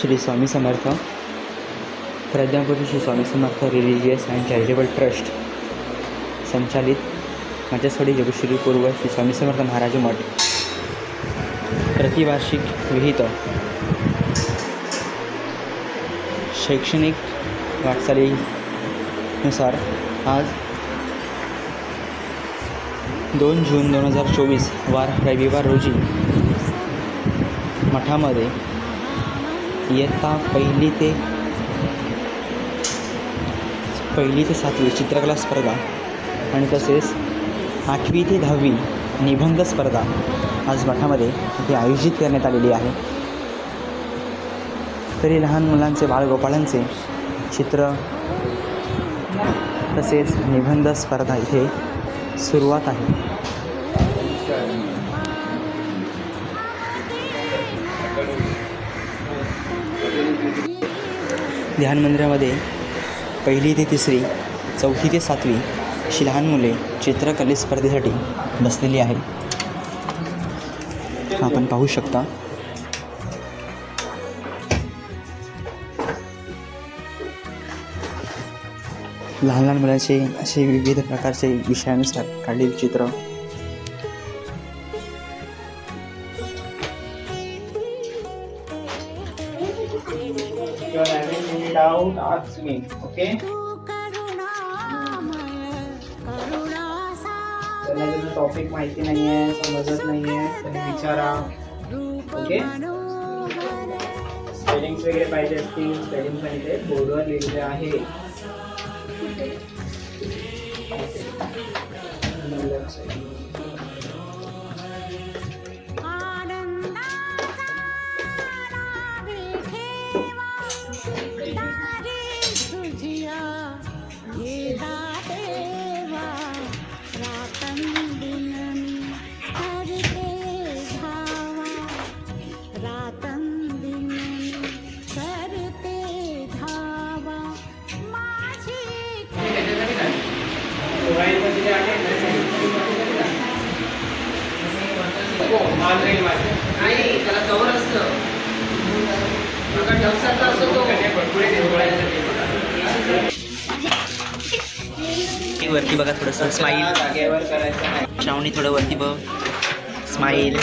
Shri Swami Samarth. Pradnyapuri Shri Swami Samarth religious and charitable trust संचालित माझ्यासाठी जगश्री पूर्व श्री स्वामी समर्थ महाराज मठ. प्रतिवार्षिक विहित. शैक्षणिक वाटचालीनुसार आज दोन जून दोन हजार चोवीस वार रविवार रोजी मठामध्ये इयत्ता पहिली ते पहिली ते सातवी चित्रकला स्पर्धा आणि तसेच आठवी ते दहावी निबंध स्पर्धा आज मठामध्ये इथे आयोजित करण्यात आलेली आहे. तरी लहान मुलांचे बाळगोपाळांचे चित्र तसेच निबंध स्पर्धा इथे सुरुवात आहे. ध्यान मंदिरामध्ये पहिली ते तिसरी चौथी ते सातवी अशी लहान मुले चित्रकले स्पर्धेसाठी बसलेली आहेत. आपण पाहू शकता. लहान लहान मुलांचे असे विविध प्रकारचे विषयानुसार काढलेले चित्र. You're having any doubt, ask me. Okay? त्यांना जर टॉपिक माहिती नाही आहे समजत नाही आहे विचारा ओके स्पेलिंग्स वगैरे पाहिजे असतील स्पेलिंग पण इथे बोर्डवर लिहिलेले आहे करते ऑनलाईन वाचन नाही त्याला कवर असतं. बघा डवसाचा असतो तो. एक वरती बघा थोडंसं स्माईल जागेवर करायचं नाही श्रावणी थोडं वरती बघ. स्माईल